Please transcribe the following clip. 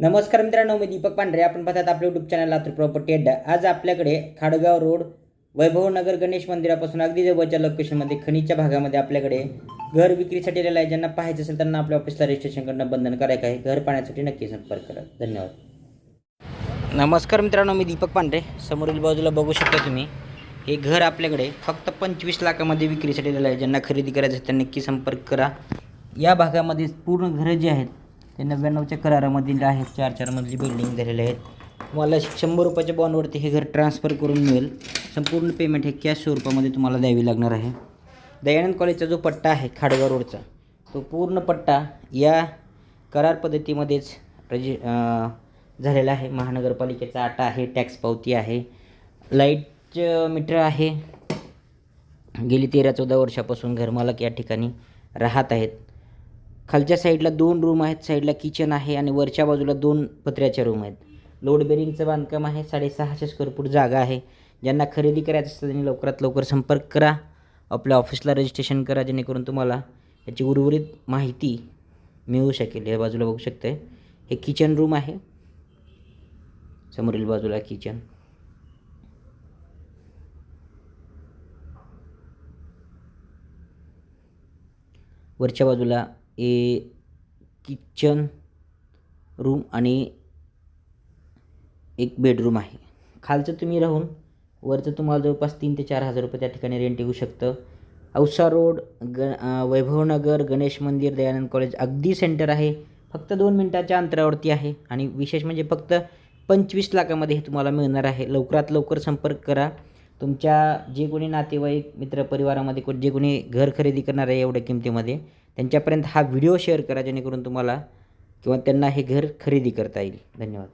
नमस्कार मित्रांनो मी दीपक पांढरे. आपण पाहतात आपल्या युट्यूब चॅनल लातूर प्रॉपर्टी अड्डा आज आपल्याकडे खाडगाव रोड वैभवनगर गणेश मंदिरापासून अगदी जवळच्या लोकेशनमध्ये खनिजच्या भागामध्ये आपल्याकडे घर विक्रीसाठी आलेलं आहे. ज्यांना पाहायचं असेल त्यांना आपल्या ऑफिसला रजिस्ट्रेशन करणं बंधनकारक आहे. घर पाहण्यासाठी नक्की संपर्क करा. धन्यवाद. नमस्कार मित्रांनो मी दीपक पांढरे. समोरील बाजूला बघू शकता तुम्ही. हे घर आपल्याकडे फक्त पंचवीस लाखामध्ये विक्रीसाठी आलेलं आहे. ज्यांना खरेदी करायचं असेल त्यांना नक्की संपर्क करा. या भागामध्ये पूर्ण घरं जी आहेत ते नव्याण्णवच्या करारामधील आहेत चार चार मजली बिल्डिंग झालेले आहेत. तुम्हाला शंभर रुपयाच्या बॉन्डवरती हे घर ट्रान्सफर करून मिळेल. संपूर्ण पेमेंट हे कॅश स्वरूपामध्ये तुम्हाला द्यावी लागणार आहे. दयानंद कॉलेजचा जो पट्टा आहे खाडगाव रोडचा तो पूर्ण पट्टा या करार पद्धतीमध्येच रजि झालेला आहे. महानगरपालिकेचा आटा आहे टॅक्स पावती आहे. लाईटचं मीटर आहे. गेली तेरा चौदा वर्षापासून घरमालक या ठिकाणी राहत आहेत. खालच्या साईडला दोन रूम आहेत साईडला किचन आहे आणि वरच्या बाजूला दोन पत्र्याच्या रूम आहेत. लोड बेरिंगचं बांधकाम आहे साडेसहाशे स्क्वेअर फूट जागा आहे. ज्यांना खरेदी करायचं असतं त्यांनी लवकरात लवकर संपर्क करा. आपल्या ऑफिसला रजिस्ट्रेशन करा जेणेकरून तुम्हाला याची उर्वरित माहिती मिळू शकेल. या बाजूला बघू शकते हे किचन रूम आहे. समोरील बाजूला किचन वरच्या बाजूला ए किचन रूम आणि एक बेडरूम आहे. खालचं तुम्ही राहून वरचं तुम्हाला जवळपास तीन ते चार हजार रुपये त्या ठिकाणी रेंट येऊ शकतं. औसा रोड ग वैभवनगर गणेश मंदिर दयानंद कॉलेज अगदी सेंटर आहे. फक्त दोन मिनटाच्या अंतरावरती आहे आणि विशेष म्हणजे फक्त पंचवीस लाखामध्ये हे तुम्हाला मिळणार आहे. लवकरात लवकर संपर्क करा. तुमच्या जे कोणी नातेवाईक मित्रपरिवारामध्ये कोण जे कोणी घर खरेदी करणार आहे एवढ्या किमतीमध्ये त्यांच्यापर्यंत हा व्हिडिओ शेअर करा जेणेकरून तुम्हाला किंवा त्यांना हे घर खरेदी करता येईल. धन्यवाद.